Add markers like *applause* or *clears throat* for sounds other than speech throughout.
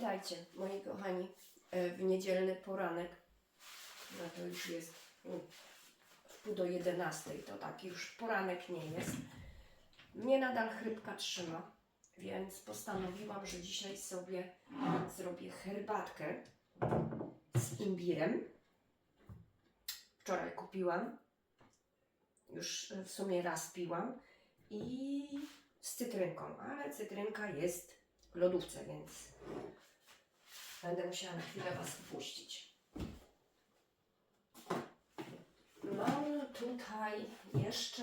Witajcie, moi kochani, e, w niedzielny poranek. No to już jest w pół do 11, to taki już poranek nie jest. Mnie nadal chrypka trzyma, więc postanowiłam, że dzisiaj sobie zrobię herbatkę z imbirem. Wczoraj kupiłam, już w sumie raz piłam i z cytrynką, ale cytrynka jest w lodówce, więc będę musiała na chwilę Was wpuścić. Mam tutaj jeszcze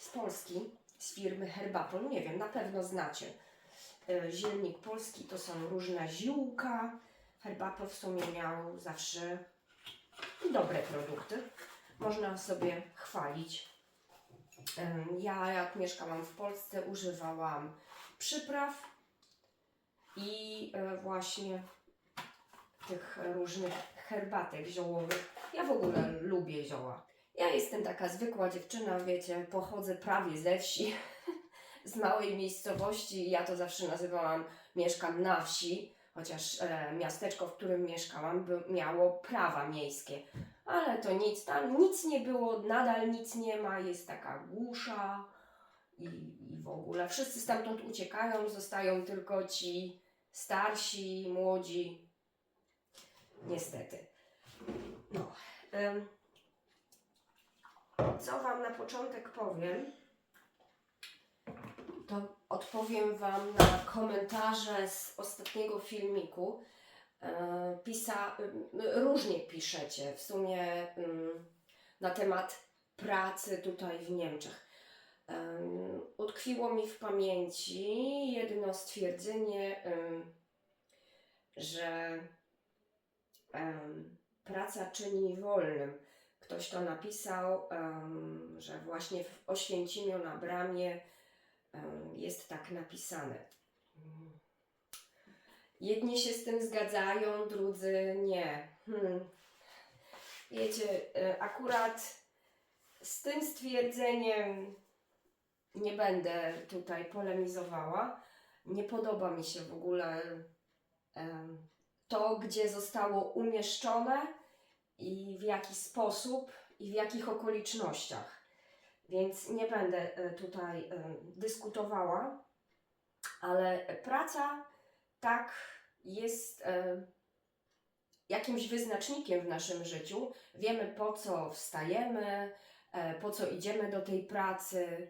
z Polski, z firmy Herbapol, nie wiem, na pewno znacie. E, Zielnik polski to są różne ziółka. Herbapol w sumie miał zawsze dobre produkty. Można sobie chwalić. Em, Ja, jak mieszkałam w Polsce, używałam przypraw i e, właśnie tych różnych herbatek ziołowych. Ja w ogóle lubię zioła. Ja jestem taka zwykła dziewczyna, wiecie, pochodzę prawie ze wsi, *laughs* z małej miejscowości. Ja to zawsze nazywałam mieszkam na wsi, chociaż e, miasteczko, w którym mieszkałam, by, miało prawa miejskie. Ale to nic, tam nic nie było, nadal nic nie ma, jest taka głusza i, i w ogóle. Wszyscy stamtąd uciekają, zostają tylko ci starsi, młodzi. Niestety. No. co Wam na początek powiem, to odpowiem Wam na komentarze z ostatniego filmiku. E, Pisa, różnie piszecie w sumie na temat pracy tutaj w Niemczech. Em, Utkwiło mi w pamięci jedno stwierdzenie, że praca czyni wolnym. Ktoś to napisał, że właśnie w Oświęcimiu na bramie jest tak napisane. Jedni się z tym zgadzają, drudzy nie. Hmm. Wiecie, e, akurat z tym stwierdzeniem nie będę tutaj polemizowała. Nie podoba mi się w ogóle to, gdzie zostało umieszczone i w jaki sposób i w jakich okolicznościach. Więc nie będę e, tutaj e, dyskutowała, ale praca tak jest e, jakimś wyznacznikiem w naszym życiu. Wiemy po co wstajemy, po co idziemy do tej pracy.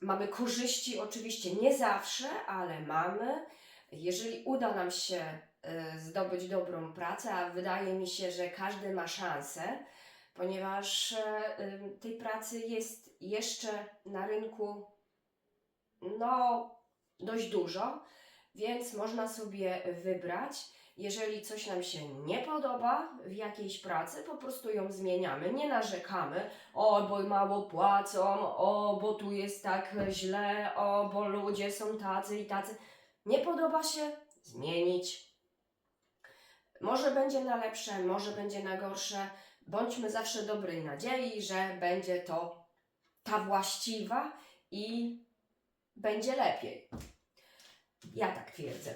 Mamy korzyści, oczywiście nie zawsze, ale mamy. Jeżeli uda nam się e, zdobyć dobrą pracę, a wydaje mi się, że każdy ma szansę, ponieważ e, tej pracy jest jeszcze na rynku no dość dużo, więc można sobie wybrać. Jeżeli coś nam się nie podoba w jakiejś pracy, po prostu ją zmieniamy, nie narzekamy, o bo mało płacą, o bo tu jest tak źle, o bo ludzie są tacy i tacy. Nie podoba się, zmienić. Może będzie na lepsze, może będzie na gorsze. Bądźmy zawsze dobrej nadziei, że będzie to ta właściwa i będzie lepiej. Ja tak twierdzę.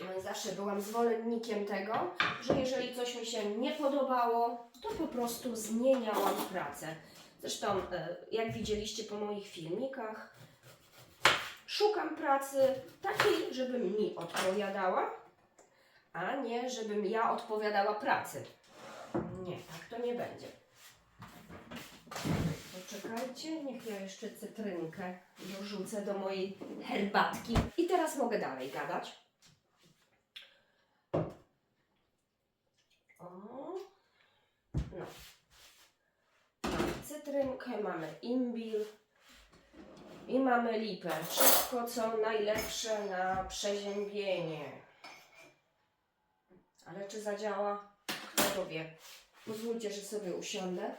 No Zawsze byłam zwolennikiem tego, że jeżeli coś mi się nie podobało, to po prostu zmieniałam pracę. Zresztą, e, jak widzieliście po moich filmikach, szukam pracy takiej, żeby mi odpowiadała, a nie żebym ja odpowiadała pracy. Nie, tak to nie będzie. Poczekajcie, niech ja jeszcze cytrynkę dorzucę do mojej herbatki. I teraz mogę dalej gadać. O, no. Mamy cytrynkę, mamy imbir i mamy lipę. Wszystko, co najlepsze na przeziębienie. Ale czy zadziała? Kto to wie? Pozwólcie, że sobie usiądę.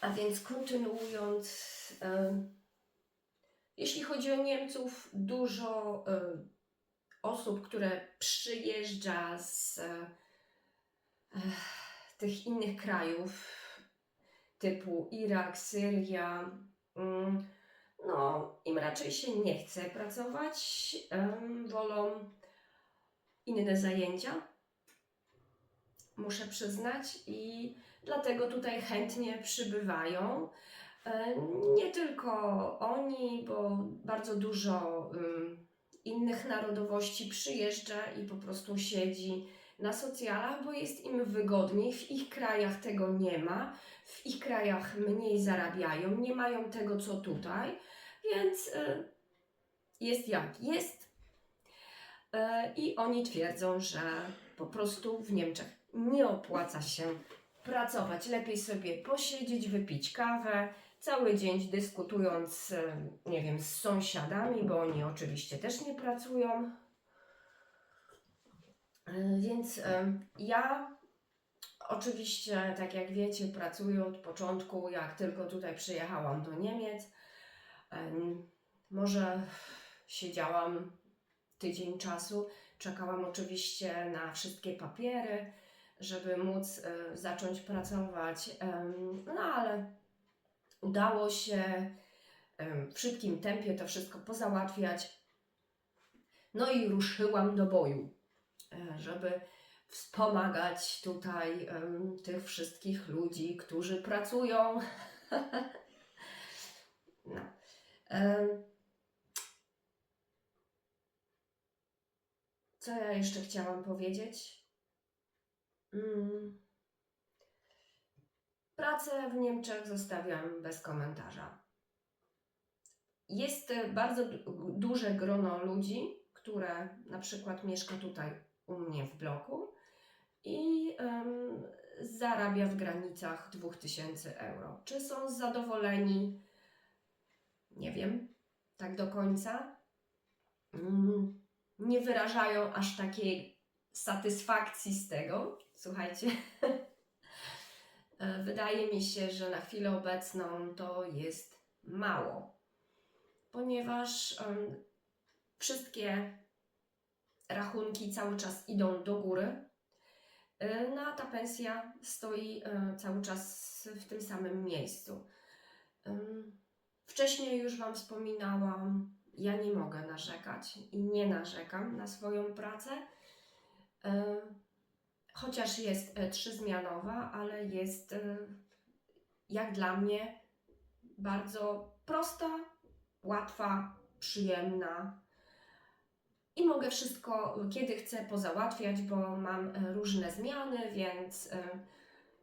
A więc kontynuując, em, jeśli chodzi o Niemców, dużo em, osób, które przyjeżdża z e, ech, tych innych krajów, typu Irak, Syria, no im raczej się nie chce pracować, wolą inne zajęcia, muszę przyznać, i dlatego tutaj chętnie przybywają. E, Nie tylko oni, bo bardzo dużo innych narodowości przyjeżdża i po prostu siedzi na socjalach, bo jest im wygodniej. W ich krajach tego nie ma, w ich krajach mniej zarabiają, nie mają tego co tutaj, więc y, jest jak jest. E, I oni twierdzą, że po prostu w Niemczech nie opłaca się pracować. Lepiej sobie posiedzieć, wypić kawę, cały dzień dyskutując, e, nie wiem, z sąsiadami, bo oni oczywiście też nie pracują. Więc ja oczywiście, tak jak wiecie, pracuję od początku, jak tylko tutaj przyjechałam do Niemiec. Em, Może siedziałam tydzień czasu, czekałam oczywiście na wszystkie papiery, żeby móc e, zacząć pracować. No ale udało się w szybkim tempie to wszystko pozałatwiać. No i ruszyłam do boju, e, żeby wspomagać tutaj em, tych wszystkich ludzi, którzy pracują. *laughs* no. Em, Co ja jeszcze chciałam powiedzieć? Mm. Pracę w Niemczech zostawiam bez komentarza. Jest e, bardzo du- duże grono ludzi, które na przykład mieszka tutaj u mnie w bloku i em, zarabia w granicach 2000 euro. Czy są zadowoleni? Nie wiem, tak do końca. Mm, nie wyrażają aż takiej satysfakcji z tego. Słuchajcie. *laughs* Wydaje mi się, że na chwilę obecną to jest mało, ponieważ em, wszystkie rachunki cały czas idą do góry, no a ta pensja stoi e, cały czas w tym samym miejscu. Wcześniej już Wam wspominałam, ja nie mogę narzekać i nie narzekam na swoją pracę. E, Chociaż jest e, trzyzmianowa, ale jest e, jak dla mnie bardzo prosta, łatwa, przyjemna. I mogę wszystko, kiedy chcę, pozałatwiać, bo mam e, różne zmiany, więc e,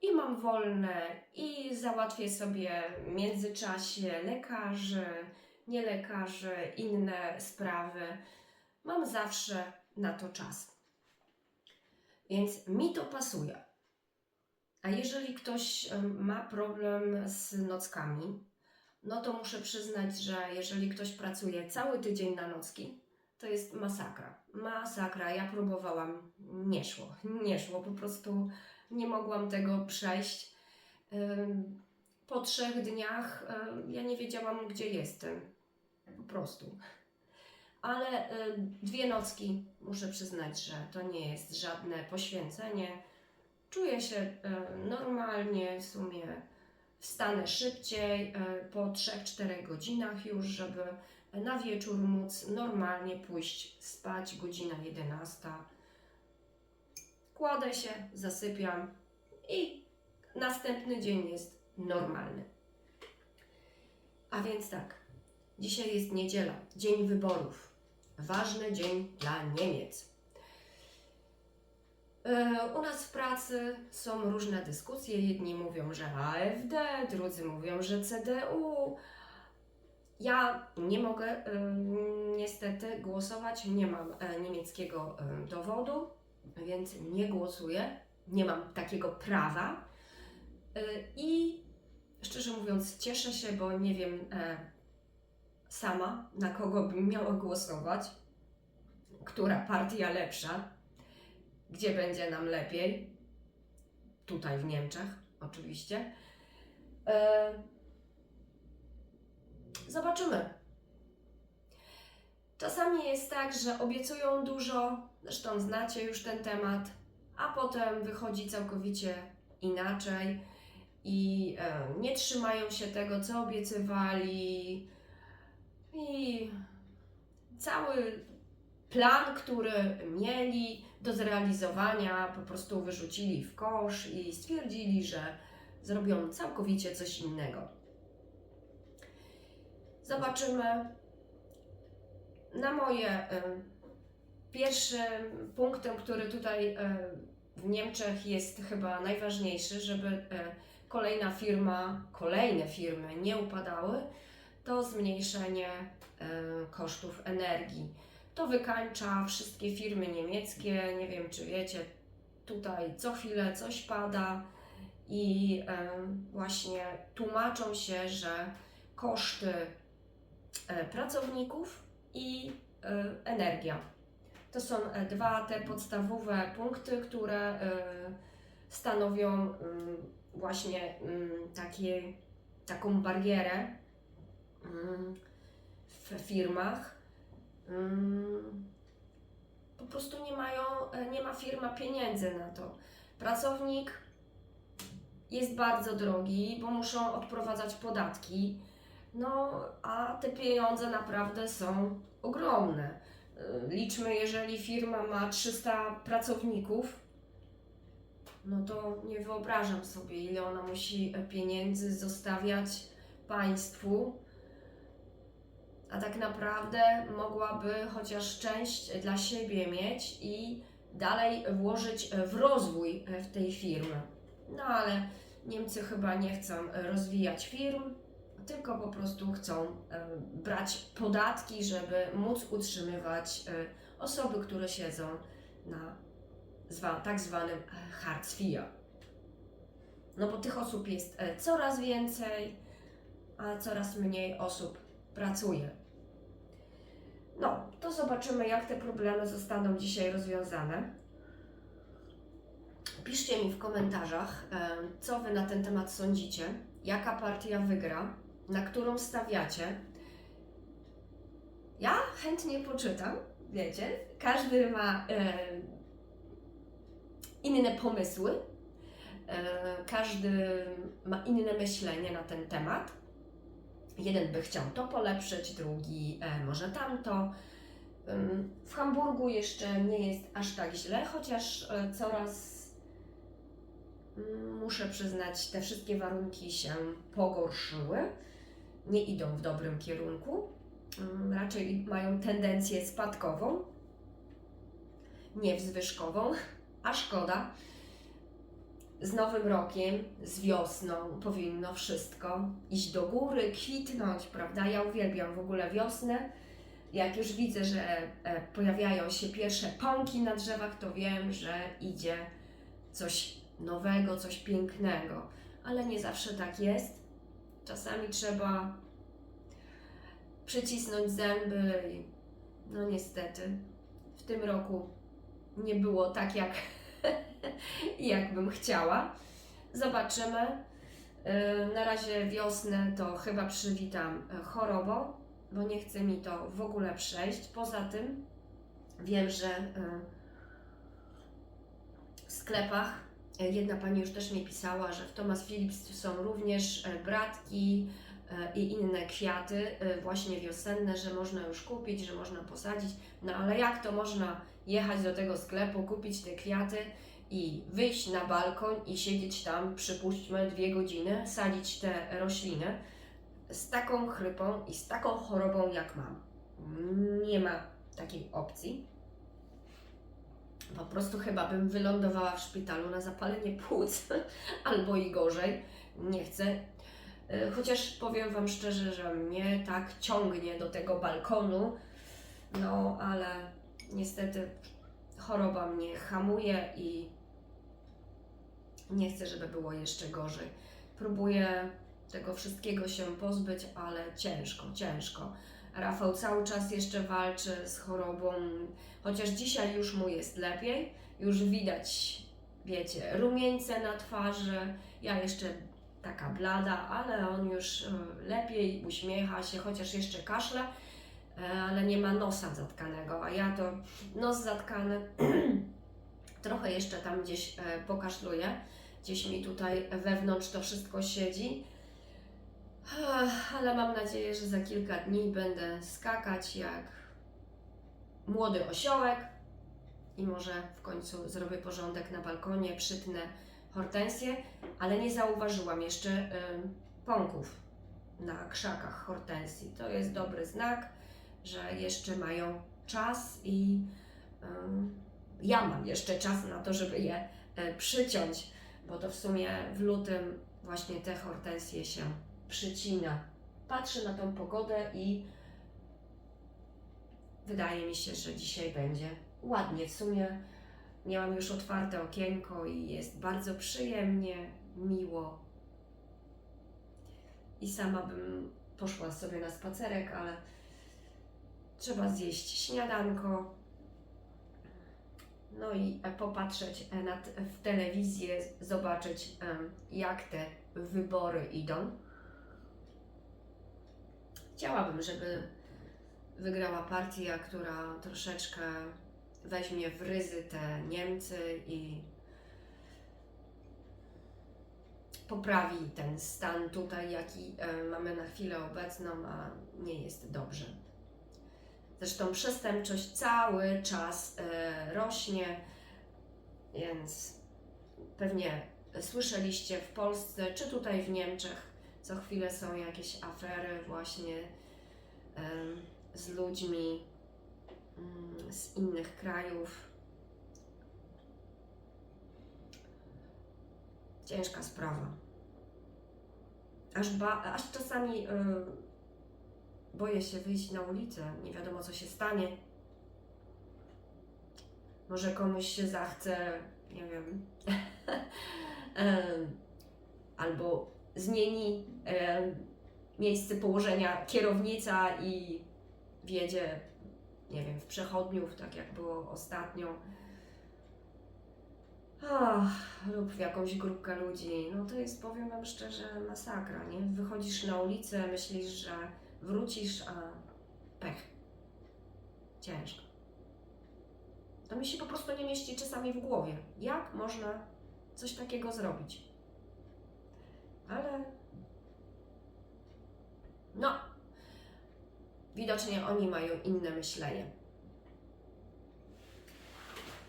i mam wolne, i załatwię sobie w międzyczasie lekarzy, nie lekarzy, inne sprawy. Mam zawsze na to czas. Więc mi to pasuje. A jeżeli ktoś em, ma problem z nockami, no to muszę przyznać, że jeżeli ktoś pracuje cały tydzień na nocki, to jest masakra. Masakra. Ja próbowałam, nie szło. Nie szło, po prostu nie mogłam tego przejść. Po trzech dniach ja nie wiedziałam, gdzie jestem. Po prostu. Ale dwie nocki, muszę przyznać, że to nie jest żadne poświęcenie. Czuję się normalnie, w sumie wstanę szybciej, y, po 3-4 godzinach już, żeby na wieczór móc normalnie pójść spać, godzina 11. Kładę się, zasypiam i następny dzień jest normalny. A więc tak, dzisiaj jest niedziela, dzień wyborów. Ważny dzień dla Niemiec. E, U nas w pracy są różne dyskusje. Jedni mówią, że AfD, drudzy mówią, że CDU. Ja nie mogę niestety głosować, nie mam e, niemieckiego dowodu, więc nie głosuję. Nie mam takiego prawa. E, I szczerze mówiąc, cieszę się, bo nie wiem e, sama, na kogo bym miała głosować, która partia lepsza, gdzie będzie nam lepiej. Tutaj w Niemczech, oczywiście. Zobaczymy. Czasami jest tak, że obiecują dużo, zresztą znacie już ten temat, a potem wychodzi całkowicie inaczej i e, nie trzymają się tego, co obiecywali. i cały plan, który mieli do zrealizowania, po prostu wyrzucili w kosz i stwierdzili, że zrobią całkowicie coś innego. Zobaczymy. Na moje pierwszym punktem, który tutaj w Niemczech jest chyba najważniejszy, żeby y, kolejna firma, kolejne firmy nie upadały, to zmniejszenie y, kosztów energii. To wykańcza wszystkie firmy niemieckie. Nie wiem, czy wiecie, tutaj co chwilę coś pada i e, właśnie tłumaczą się, że koszty e, pracowników i e, energia. To są e, dwa te podstawowe punkty, które e, stanowią mm, właśnie mm, takie, taką barierę mm, w firmach. Po prostu nie mają, e, nie ma firma pieniędzy na to. Pracownik jest bardzo drogi, bo muszą odprowadzać podatki. No, a te pieniądze naprawdę są ogromne. Y, Liczmy, jeżeli firma ma 300 pracowników, no to nie wyobrażam sobie, ile ona musi e, pieniędzy zostawiać państwu. A tak naprawdę mogłaby chociaż część dla siebie mieć i dalej włożyć w rozwój e, w tej firmy. No ale Niemcy chyba nie chcą e, rozwijać firm, tylko po prostu chcą brać podatki, żeby móc utrzymywać e, osoby, które siedzą na tak zwanym e, Hartz IV. No bo tych osób jest e, coraz więcej, a coraz mniej osób pracuje. No, to zobaczymy, jak te problemy zostaną dzisiaj rozwiązane. Piszcie mi w komentarzach, co Wy na ten temat sądzicie, jaka partia wygra, na którą stawiacie. Ja chętnie poczytam, wiecie, każdy ma e, inne pomysły, e, każdy ma inne myślenie na ten temat. Jeden by chciał to polepszyć, drugi e, może tamto. W Hamburgu jeszcze nie jest aż tak źle, chociaż e, coraz muszę przyznać, te wszystkie warunki się pogorszyły. Nie idą w dobrym kierunku. Ym, Raczej mają tendencję spadkową, nie wzwyżkową, a szkoda. Z nowym rokiem, z wiosną powinno wszystko iść do góry, kwitnąć, prawda? Ja uwielbiam w ogóle wiosnę. Jak już widzę, że e, pojawiają się pierwsze pąki na drzewach, to wiem, że idzie coś nowego, coś pięknego. Ale nie zawsze tak jest. Czasami trzeba przycisnąć zęby i no niestety w tym roku nie było tak jak, *laughs* jak bym chciała. Zobaczymy. Yy, Na razie wiosnę to chyba przywitam e, chorobą, bo nie chce mi to w ogóle przejść. Poza tym wiem, że e, w sklepach jedna pani już też mi pisała, że w Thomas Phillips są również e, bratki e, i inne kwiaty, e, właśnie wiosenne, że można już kupić, że można posadzić. No ale jak to można jechać do tego sklepu, kupić te kwiaty i wyjść na balkon i siedzieć tam, przypuśćmy, dwie godziny, sadzić te rośliny z taką chrypą i z taką chorobą, jak mam. Nie ma takiej opcji. Po prostu chyba bym wylądowała w szpitalu na zapalenie płuc, *laughs* albo i gorzej. Nie chcę. Y, Chociaż powiem Wam szczerze, że mnie tak ciągnie do tego balkonu, no ale niestety choroba mnie hamuje i nie chcę, żeby było jeszcze gorzej. Próbuję tego wszystkiego się pozbyć, ale ciężko, ciężko. Rafał cały czas jeszcze walczy z chorobą, chociaż dzisiaj już mu jest lepiej, już widać, wiecie, rumieńce na twarzy, ja jeszcze taka blada, ale on już e, lepiej uśmiecha się, chociaż jeszcze kaszle, e, ale nie ma nosa zatkanego, a ja to nos zatkany, *clears throat* trochę jeszcze tam gdzieś e, pokaszluję, gdzieś mi tutaj wewnątrz to wszystko siedzi. Ale mam nadzieję, że za kilka dni będę skakać jak młody osiołek i może w końcu zrobię porządek na balkonie, przytnę hortensję, ale nie zauważyłam jeszcze ym, pąków na krzakach hortensji. To jest dobry znak, że jeszcze mają czas i ym, ja mam jeszcze czas na to, żeby je e, przyciąć, bo to w sumie w lutym właśnie te hortensje się przycina. Patrzę na tą pogodę i wydaje mi się, że dzisiaj będzie ładnie. W sumie miałam już otwarte okienko i jest bardzo przyjemnie, miło. I sama bym poszła sobie na spacerek, ale trzeba zjeść śniadanko. No i popatrzeć w telewizję, zobaczyć jak te wybory idą. Chciałabym, żeby wygrała partia, która troszeczkę weźmie w ryzy te Niemcy i poprawi ten stan tutaj, jaki e, mamy na chwilę obecną, a nie jest dobrze. Zresztą przestępczość cały czas e, rośnie, więc pewnie słyszeliście w Polsce, czy tutaj w Niemczech, co chwilę są jakieś afery właśnie z ludźmi mm, z innych krajów. Ciężka sprawa. Aż, ba, aż czasami y, boję się wyjść na ulicę. Nie wiadomo, co się stanie. Może komuś się zachce, nie wiem, *laughs* em, albo zmieni em, miejsce położenia kierownica i wjedzie, nie wiem, w przechodniów, tak jak było ostatnio. Ach, lub w jakąś grupkę ludzi. No to jest, powiem Wam szczerze, masakra, nie? Wychodzisz na ulicę, myślisz, że wrócisz, a pech. Ciężko. To mi się po prostu nie mieści czasami w głowie. Jak można coś takiego zrobić? Ale no, widocznie oni mają inne myślenie.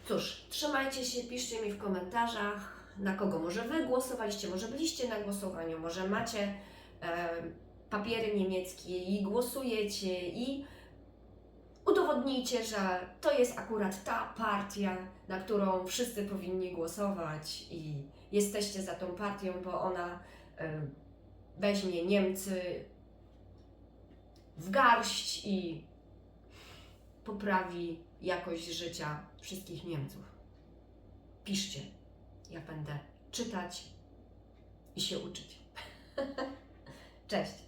Cóż, trzymajcie się, piszcie mi w komentarzach, na kogo może Wy głosowaliście, może byliście na głosowaniu, może macie e, papiery niemieckie i głosujecie i udowodnijcie, że to jest akurat ta partia, na którą wszyscy powinni głosować i jesteście za tą partią, bo ona weźmie Niemcy w garść i poprawi jakość życia wszystkich Niemców. Piszcie, ja będę czytać i się uczyć. *laughs* Cześć!